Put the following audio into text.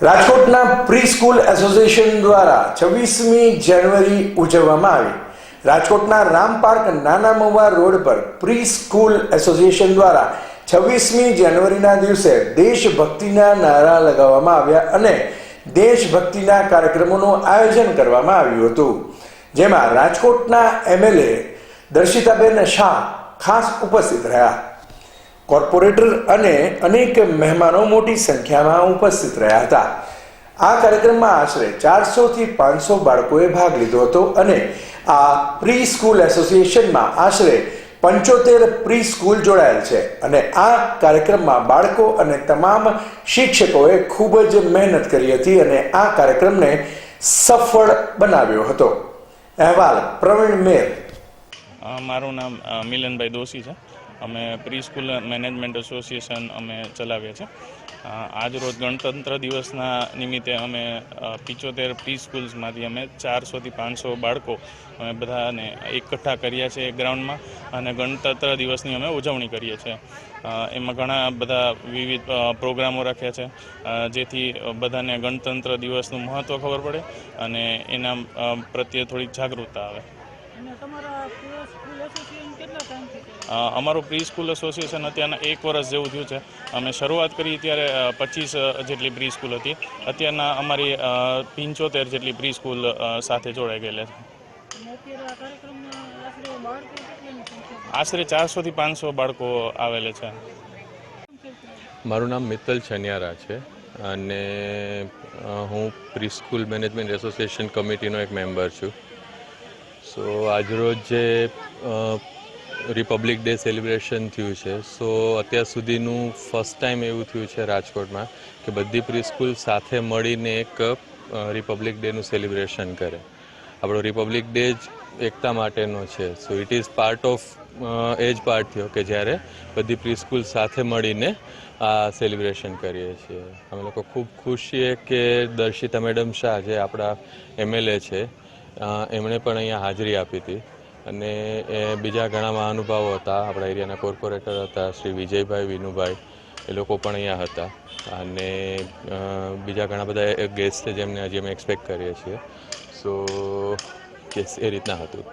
રાજકોટના pre school association દ્વારા છવ્વીસમી જાન્યુઆરી ઉજવવામાં આવી. રાજકોટના રામ પાર્ક નાના મવા રોડ પર પ્રી સ્કૂલ એસોસિએશન દ્વારા છવ્વીસમી જાન્યુઆરીના દિવસે દેશભક્તિના નારા લગાવવામાં આવ્યા અને દેશભક્તિના કાર્યક્રમોનું આયોજન કરવામાં આવ્યું હતું. જેમાં રાજકોટના એમએલએ દર્શિતાબેન શાહ ખાસ ઉપસ્થિત રહ્યા. કોર્પોરેટર અને અનેક મહેમાનો મોટી સંખ્યામાં ઉપસ્થિત રહ્યા હતા. આ કાર્યક્રમમાં આશરે ચારસો થી પાંચસો બાળકોએ ભાગ લીધો હતો અને આ પ્રી સ્કૂલ એસોસિએશનમાં આશરે પંચોતેર પ્રી સ્કૂલ જોડાયેલ છે અને આ કાર્યક્રમમાં બાળકો અને તમામ શિક્ષકોએ ખૂબ જ મહેનત કરી હતી અને આ કાર્યક્રમને સફળ બનાવ્યો હતો. અહેવાલ પ્રવીણ મેર. મારું નામ મિલનભાઈ દોશી છે. અમે પ્રી સ્કૂલ મેનેજમેન્ટ એસોસિએશન અમે ચલાવીએ છીએ. આજ રોજ ગણતંત્ર દિવસના નિમિત્તે અમે પિચોતેર પ્રી સ્કૂલ્સમાંથી અમે ચારસોથી પાંચસો બાળકો અમે બધાને એકઠા કર્યા છે ગ્રાઉન્ડમાં અને ગણતંત્ર દિવસની અમે ઉજવણી કરીએ છીએ. એમાં ઘણા બધા વિવિધ પ્રોગ્રામો રાખ્યા છે. જેથી બધાને ગણતંત્ર દિવસનું મહત્ત્વ ખબર પડે અને એના પ્રત્યે થોડીક જાગૃતતા આવે. સ્કૂલ અમારું પ્રી સ્કૂલ એસોસિએશન અત્યારના એક વર્ષ જેવું થયું છે. અમે શરૂઆત કરી ત્યારે પચીસ જેટલી પ્રી સ્કૂલ હતી. અત્યારના અમારી પંચોતેર જેટલી પ્રી સ્કૂલ સાથે જોડાઈ ગયેલા છે. આશરે ચારસોથી પાંચસો બાળકો આવેલા છે. મારું નામ મિત્તલ છનિયારા છે અને હું હું પ્રીસ્કૂલ મેનેજમેન્ટ એસોસિએશન કમિટીનો એક મેમ્બર છું. સો, આજરોજ જે રિપબ્લિક ડે સેલિબ્રેશન થયું છે. સો અત્યાર સુધીનું ફર્સ્ટ ટાઈમ એવું થયું છે રાજકોટમાં કે બધી પ્રીસ્કૂલ સાથે મળીને એક રિપબ્લિક ડેનું સેલિબ્રેશન કરે. આપણો રિપબ્લિક ડે જ એકતા માટેનો છે. So it is part of a જ પાર્ટ થયો કે જ્યારે બધી પ્રીસ્કૂલ સાથે મળીને આ સેલિબ્રેશન કરીએ છીએ. અમે લોકો ખૂબ ખુશ છીએ કે દર્શિતા મેડમ શાહ, જે આપણા એમએલએ છે એમણે પણ અહીંયા હાજરી આપી હતી. અને એ બીજા ઘણા મહાનુભાવો હતા. આપણા એરિયાના કોર્પોરેટર હતા, શ્રી વિજયભાઈ, વિનુભાઈ, એ લોકો પણ અહીંયા હતા. અને બીજા ઘણા બધા ગેસ્ટ છે જેમને હજી અમે એક્સપેક્ટ કરીએ છીએ. સો યસ એ રીતના હતું.